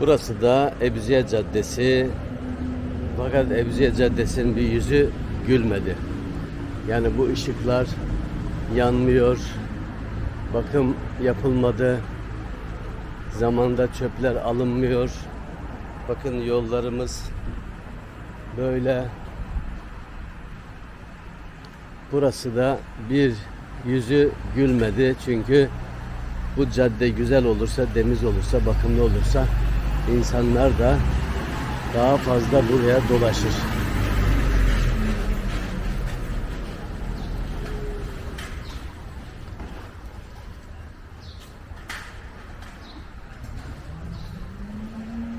Burası da Ebziye Caddesi. Fakat Ebziye Caddesi'nin bir yüzü gülmedi. Yani bu ışıklar yanmıyor. Bakım yapılmadı. Zamanda çöpler alınmıyor. Bakın yollarımız böyle. Burası da bir yüzü gülmedi çünkü bu cadde güzel olursa, temiz olursa, bakımlı olursa insanlar da daha fazla buraya dolaşır.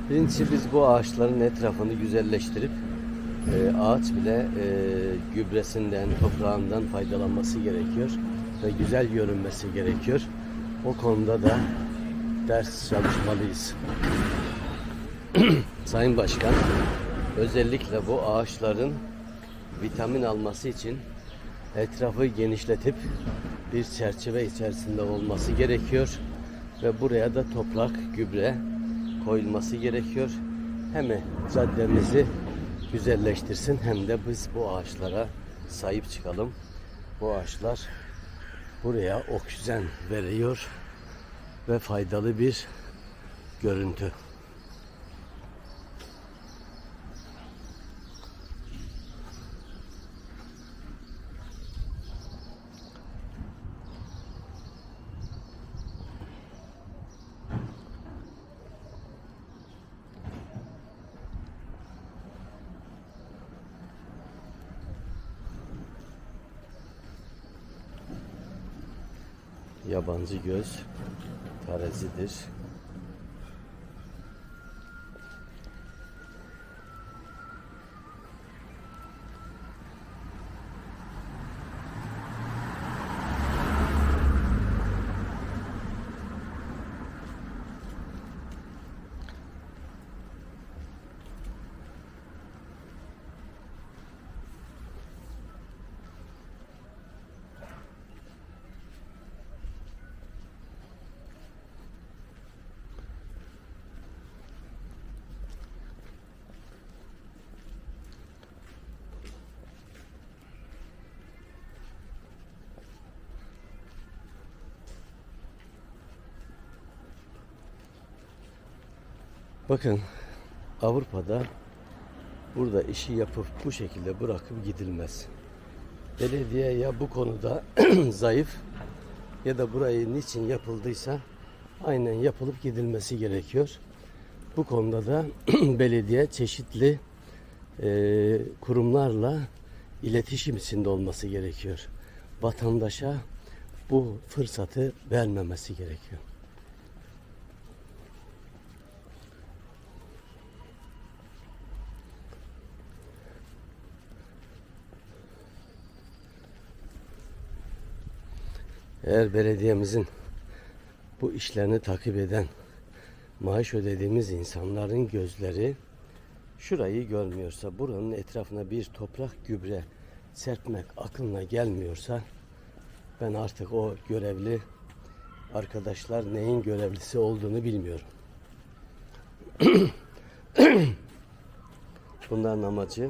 Birincisi biz bu ağaçların etrafını güzelleştirip e, ağaç bile e, gübresinden, toprağından faydalanması gerekiyor ve güzel görünmesi gerekiyor. O konuda da ders çalışmalıyız. Sayın Başkan, özellikle bu ağaçların vitamin alması için etrafı genişletip bir çerçeve içerisinde olması gerekiyor ve buraya da toprak, gübre koyulması gerekiyor. Hem caddemizi güzelleştirsin hem de biz bu ağaçlara sahip çıkalım. Bu ağaçlar buraya oksijen veriyor ve faydalı bir görüntü. Yabancı göz terazidir. Bakın Avrupa'da burada işi yapıp bu şekilde bırakıp gidilmez. Belediye ya bu konuda zayıf ya da burayı niçin yapıldıysa aynen yapılıp gidilmesi gerekiyor. Bu konuda da belediye çeşitli e, kurumlarla iletişim içinde olması gerekiyor. Vatandaşa bu fırsatı vermemesi gerekiyor. Eğer belediyemizin bu işlerini takip eden maaş ödediğimiz insanların gözleri şurayı görmüyorsa, buranın etrafına bir toprak gübre serpmek aklına gelmiyorsa ben artık o görevli arkadaşlar neyin görevlisi olduğunu bilmiyorum. Bunların amacı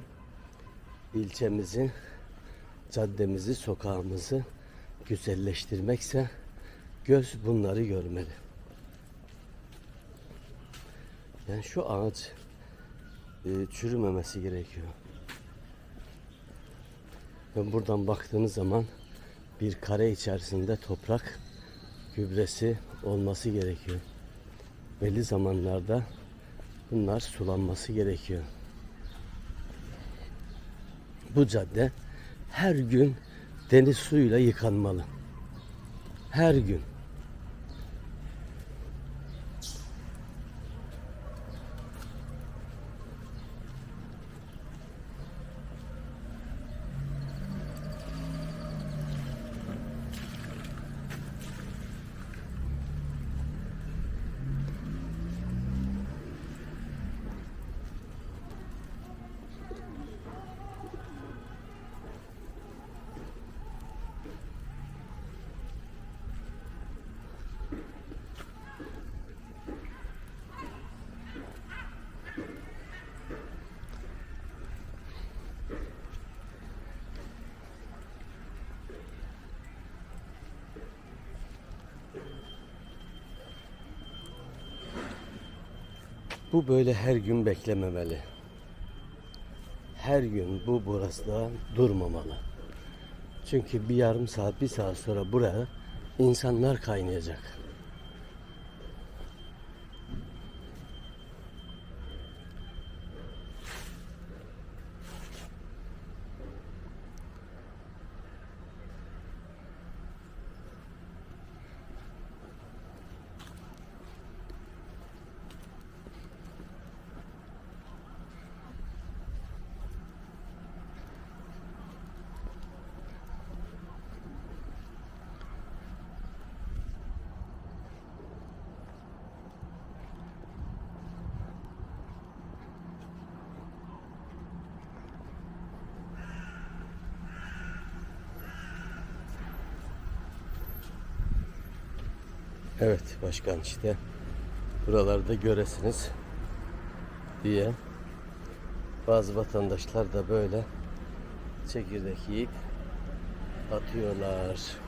ilçemizi, caddemizi, sokağımızı güzelleştirmekse göz bunları görmeli. Yani şu ağaç e, çürümemesi gerekiyor. Ve buradan baktığınız zaman bir kare içerisinde toprak gübresi olması gerekiyor. Belli zamanlarda bunlar sulanması gerekiyor. Bu cadde her gün deniz suyuyla yıkanmalı. Her gün. Bu böyle her gün beklememeli. Her gün bu burası durmamalı. Çünkü bir yarım saat, bir saat sonra buraya insanlar kaynayacak. Evet başkan işte buralarda göresiniz diye bazı vatandaşlar da böyle çekirdek yiyip atıyorlar.